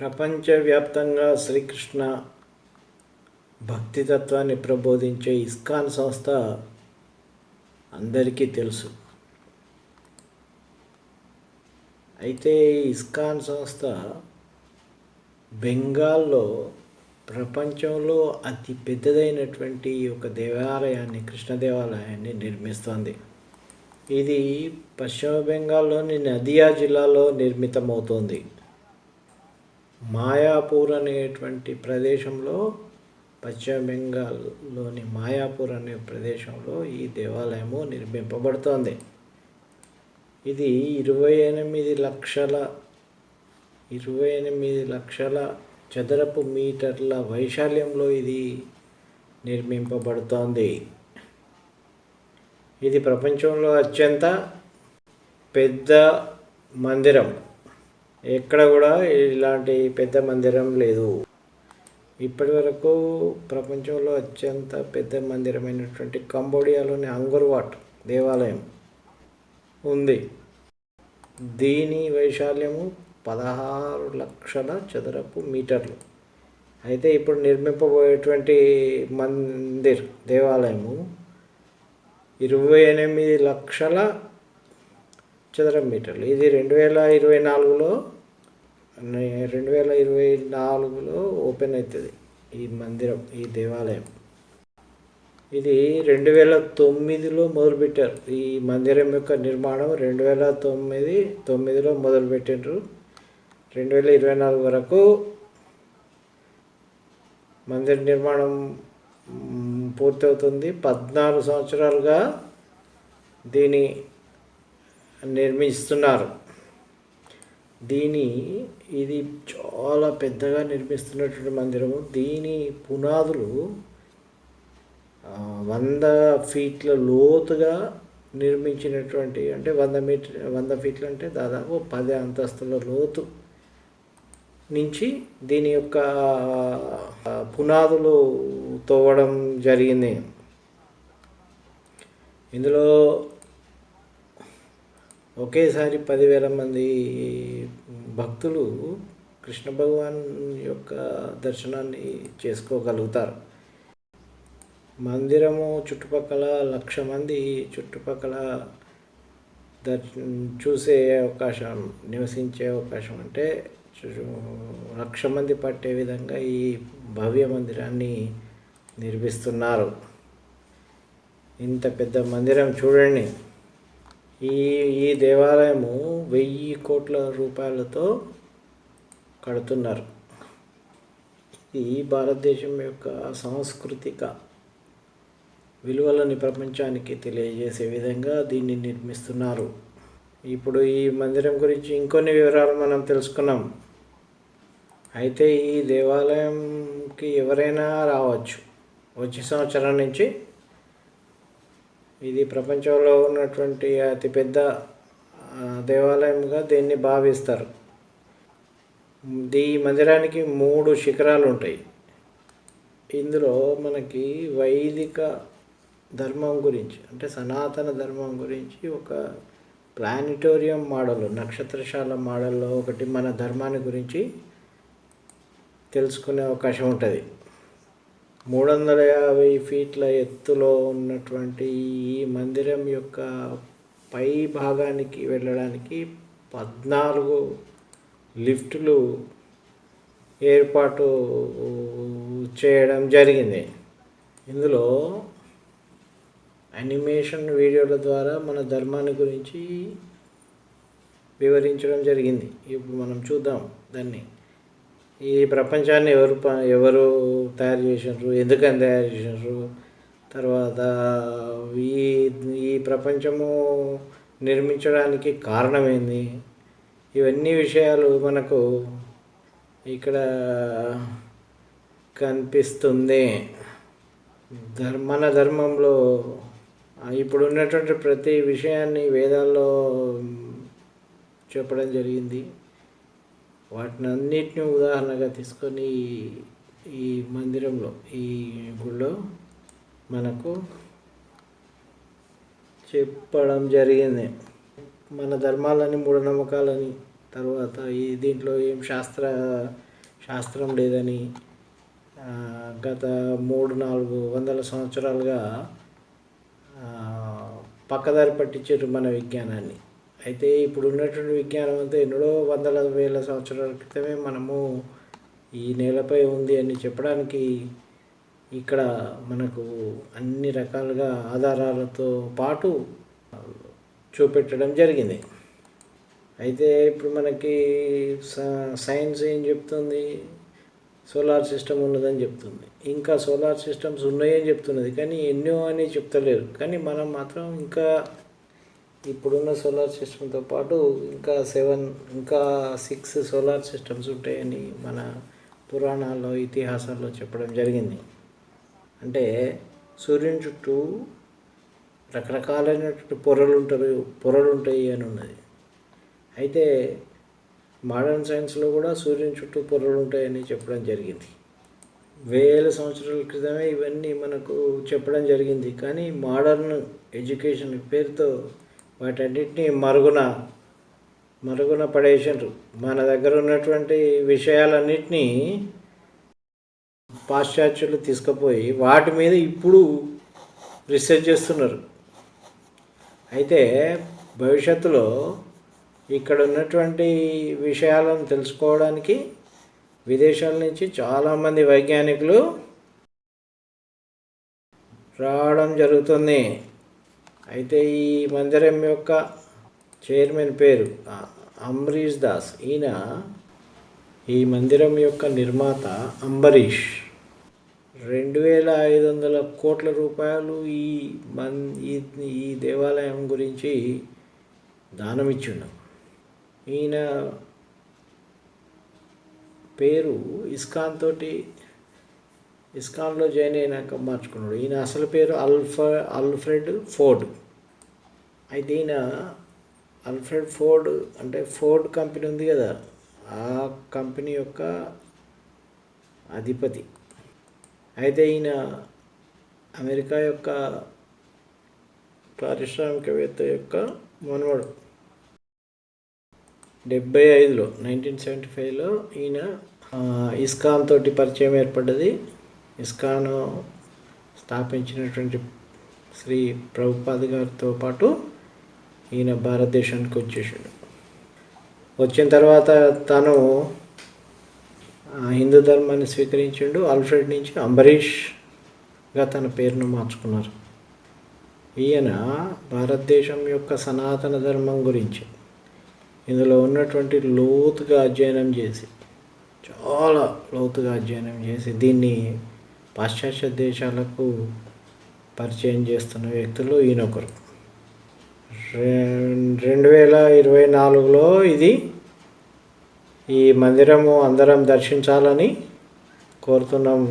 ప్రపంచవ్యాప్తంగా శ్రీకృష్ణ భక్తితత్వాన్ని ప్రబోధించే ఇస్కాన్ సంస్థ అందరికీ తెలుసు. అయితే ఈ ఇస్కాన్ సంస్థ బెంగాల్లో ప్రపంచంలో అతి పెద్దదైనటువంటి ఒక దేవాలయాన్ని కృష్ణ దేవాలయాన్ని నిర్మిస్తోంది. ఇది పశ్చిమ బెంగాల్లోని నదియా జిల్లాలో నిర్మితమవుతోంది. మాయాపూర్ అనేటువంటి ప్రదేశంలో పశ్చిమ బెంగాల్లోని మాయాపూర్ అనే ప్రదేశంలో ఈ దేవాలయము నిర్మింపబడుతోంది. ఇది ఇరవై ఎనిమిది లక్షల ఇరవై ఎనిమిది లక్షల చదరపు మీటర్ల వైశాల్యంలో ఇది నిర్మింపబడుతోంది. ఇది ప్రపంచంలో అత్యంత పెద్ద మందిరం. ఎక్కడ కూడా ఇలాంటి పెద్ద మందిరం లేదు. ఇప్పటి వరకు ప్రపంచంలో అత్యంత పెద్ద మందిరమైనటువంటి కంబోడియాలోని అంగుర్వాట్ దేవాలయం ఉంది. దీని వైశాల్యము పదహారు లక్షల చదరపు మీటర్లు. అయితే ఇప్పుడు నిర్మింపబోయేటువంటి మందిర్ దేవాలయము ఇరవై ఎనిమిది లక్షల చదరపు మీటర్లు. ఇది రెండు వేల ఇరవై నాలుగులో రెండు వేల ఇరవై నాలుగులో ఓపెన్ అవుతుంది ఈ మందిరం ఈ దేవాలయం. ఇది రెండు వేల తొమ్మిదిలో మొదలుపెట్టారు. ఈ మందిరం యొక్క నిర్మాణం రెండు వేల తొమ్మిది తొమ్మిదిలో మొదలుపెట్టారు రెండు వేల ఇరవై నాలుగు వరకు మందిర నిర్మాణం పూర్తవుతుంది. పద్నాలుగు సంవత్సరాలుగా దీని నిర్మిస్తున్నారు. దీని ఇది చాలా పెద్దగా నిర్మిస్తున్నటువంటి మందిరము. దీని పునాదులు వంద ఫీట్ల లోతుగా నిర్మించినటువంటి అంటే వంద మీటర్ వంద ఫీట్లు అంటే దాదాపు పది అంతస్తుల లోతు నుంచి దీని యొక్క పునాదులు తోవడం జరిగింది. ఇందులో ఒకేసారి పదివేల మంది భక్తులు కృష్ణ భగవాన్ యొక్క దర్శనాన్ని చేసుకోగలుగుతారు. మందిరము చుట్టుపక్కల లక్ష మంది చుట్టుపక్కల దర్శ చూసే అవకాశం నివసించే అవకాశం అంటే లక్ష మంది పట్టే విధంగా ఈ భవ్య మందిరాన్ని నిర్మిస్తున్నారు. ఇంత పెద్ద మందిరం చూడండి. ఈ ఈ దేవాలయము వెయ్యి కోట్ల రూపాయలతో కడుతున్నారు. ఈ భారతదేశం యొక్క సాంస్కృతిక విలువలని ప్రపంచానికి తెలియజేసే విధంగా దీన్ని నిర్మిస్తున్నారు. ఇప్పుడు ఈ మందిరం గురించి ఇంకొన్ని వివరాలు మనం తెలుసుకున్నాం. అయితే ఈ దేవాలయంకి ఎవరైనా రావచ్చు. వచ్చే సంవత్సరం నుంచి ఇది ప్రపంచంలో ఉన్నటువంటి అతిపెద్ద దేవాలయంగా దీన్ని భావిస్తారు. ఈ మందిరానికి మూడు శిఖరాలు ఉంటాయి. ఇందులో మనకి వైదిక ధర్మం గురించి అంటే సనాతన ధర్మం గురించి ఒక ప్లానిటోరియం మోడల్ నక్షత్రశాల మోడల్లో ఒకటి మన ధర్మాన్ని గురించి తెలుసుకునే అవకాశం ఉంటుంది. మూడు వందల యాభై ఫీట్ల ఎత్తులో ఉన్నటువంటి ఈ మందిరం యొక్క పై భాగానికి వెళ్ళడానికి పద్నాలుగు లిఫ్టులు ఏర్పాటు చేయడం జరిగింది. ఇందులో యానిమేషన్ వీడియోల ద్వారా మన ధర్మాన్ని గురించి వివరించడం జరిగింది. ఇప్పుడు మనం చూద్దాం దాన్ని. ఈ ప్రపంచాన్ని ఎవరు ప- ఎవరు తయారు చేసినారు ఎందుకని తయారు చేసినారు తర్వాత ఈ ఈ ప్రపంచము నిర్మించడానికి కారణమైంది? ఇవన్నీ విషయాలు మనకు ఇక్కడ కనిపిస్తుంది. ధర్మ మన ధర్మంలో ఇప్పుడు ఉన్నటువంటి ప్రతి విషయాన్ని వేదాల్లో చెప్పడం జరిగింది. వాటిని అన్నిటిని ఉదాహరణగా తీసుకొని ఈ- మందిరంలో ఈ గుళ్ళో మనకు చెప్పడం జరిగింది. మన ధర్మాలని మూఢనమ్మకాలని తర్వాత ఈ దీంట్లో ఏం శాస్త్ర శాస్త్రం లేదని గత మూడు నాలుగు వందల సంవత్సరాలుగా పక్కదారి పట్టించారు మన విజ్ఞానాన్ని. అయితే ఇప్పుడు ఉన్నటువంటి విజ్ఞానం అంతా ఎన్నడో వందల వేల సంవత్సరాల క్రితమే మనము ఈ నేలపై ఉంది అని చెప్పడానికి ఇక్కడ మనకు అన్ని రకాలుగా ఆధారాలతో పాటు చూపెట్టడం జరిగింది. అయితే ఇప్పుడు మనకి స- సైన్స్ ఏం చెప్తుంది? సోలార్ సిస్టమ్ ఉన్నదని చెప్తుంది. ఇంకా సోలార్ సిస్టమ్స్ ఉన్నాయని చెప్తున్నది. కానీ ఎన్నో అని చెప్తలేరు. కానీ మనం మాత్రం ఇంకా ఇప్పుడున్న సోలార్ సిస్టమ్తో పాటు ఇంకా సెవెన్ ఇంకా సిక్స్ సోలార్ సిస్టమ్స్ ఉంటాయని మన పురాణాల్లో ఇతిహాసాల్లో చెప్పడం జరిగింది. అంటే సూర్యుని చుట్టూ రకరకాలైనటువంటి పొరలు ఉంటారు పొరలు ఉంటాయి అని ఉన్నది. అయితే మోడర్న్ సైన్స్లో కూడా సూర్యుని చుట్టూ పొరలు ఉంటాయని చెప్పడం జరిగింది. వేల సంవత్సరాల క్రితమే ఇవన్నీ మనకు చెప్పడం జరిగింది. కానీ మోడర్న్ ఎడ్యుకేషన్ పేరుతో వాటన్నిటిని మరుగున మరుగున పడేసారు మన దగ్గర ఉన్నటువంటి విషయాలన్నిటినీ పాశ్చాత్యులు తీసుకుపోయి వాటి మీద ఇప్పుడు రీసెర్చ్ చేస్తున్నారు. అయితే భవిష్యత్తులో ఇక్కడ ఉన్నటువంటి విషయాలను తెలుసుకోవడానికి విదేశాల నుంచి చాలామంది వైజ్ఞానికులు రావడం జరుగుతుంది. అయితే ఈ మందిరం యొక్క చైర్మన్ పేరు అంబరీష్ దాస్. ఈయన ఈ మందిరం యొక్క నిర్మాత అంబరీష్. రెండు వేల ఐదు వందల కోట్ల రూపాయలు ఈ మన్ ఈ ఈ దేవాలయం గురించి దానం ఈయన పేరు ఇస్కాన్ తోటి ఇస్కాన్లో జాయిన్ అయినాక మార్చుకున్నాడు. ఈయన అసలు పేరు అల్ఫ అల్ఫ్రెడ్ ఫోర్డ్. అయితే ఈయన అల్ఫ్రెడ్ ఫోర్డ్ అంటే ఫోర్డ్ కంపెనీ ఉంది కదా ఆ కంపెనీ యొక్క అధిపతి. అయితే ఈయన అమెరికా యొక్క పారిశ్రామికవేత్త యొక్క మనవడు. డెబ్బై ఐదులో నైన్టీన్ సెవెంటీ ఫైవ్లో ఈయన ఇస్కాన్ తోటి పరిచయం ఏర్పడ్డది. ఇస్కాన్ స్థాపించినటువంటి శ్రీ ప్రభుపాద్ గారితో పాటు ఈయన భారతదేశానికి వచ్చేసాడు. వచ్చిన తర్వాత తను ఆ, హిందూ ధర్మాన్ని స్వీకరించిండు. ఆల్ఫ్రెడ్ నుంచి అంబరీష్గా తన పేరును మార్చుకున్నారు. ఈయన భారతదేశం యొక్క సనాతన ధర్మం గురించి ఇందులో ఉన్నటువంటి లోతుగా అధ్యయనం చేసి చాలా లోతుగా అధ్యయనం చేసి దీన్ని పాశ్చాత్య దేశాలకు పరిచయం చేస్తున్న వ్యక్తులు ఈయనొకరు. రెండు వేల ఇరవై నాలుగులో ఇది ఈ మందిరము అందరం దర్శించాలని కోరుతున్నాం